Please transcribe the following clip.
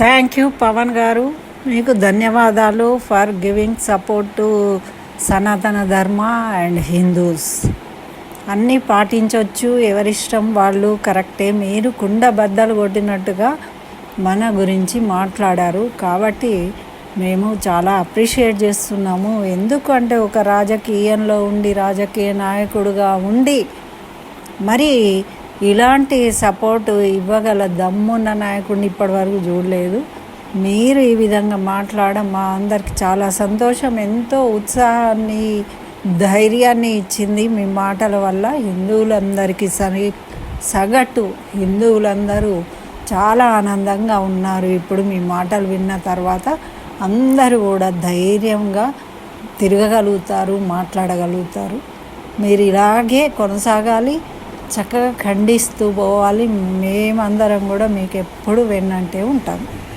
Thank you Pawan గారు. మీకు ధన్యవాదాలు ఫర్ గివింగ్ సపోర్ట్ టు సనాతన ధర్మ అండ్ హిందూస్ అన్నీ పాటించవచ్చు ఎవరిష్టం వాళ్ళు కరెక్టే. మీరు కుండ బద్దలు కొట్టినట్టుగా మన గురించి మాట్లాడారు. కాబట్టి మేము చాలా అప్రిషియేట్ చేస్తున్నాము. ఎందుకంటే ఒక రాజకీయంలో ఉండి రాజకీయ నాయకుడుగా ఉండి మరి ఇలాంటి సపోర్ట్ ఇవ్వగల దమ్మున్న నాయకుడిని ఇప్పటివరకు చూడలేదు. మీరు ఈ విధంగా మాట్లాడడం మా అందరికి చాలా సంతోషం. ఎంతో ఉత్సాహాన్ని ధైర్యాన్ని ఇచ్చింది మీ మాటల వల్ల హిందువులందరికీ సరి సగటు హిందువులందరూ చాలా ఆనందంగా ఉన్నారు. ఇప్పుడు మీ మాటలు విన్న తర్వాత అందరూ కూడా ధైర్యంగా తిరగగలుగుతారు మాట్లాడగలుగుతారు. మీరు ఇలాగే కొనసాగాలి. చక్కగా ఖండిస్తూ పోవాలి. మేమందరం కూడా మీకు ఎప్పుడు వెన్నంటే ఉంటాము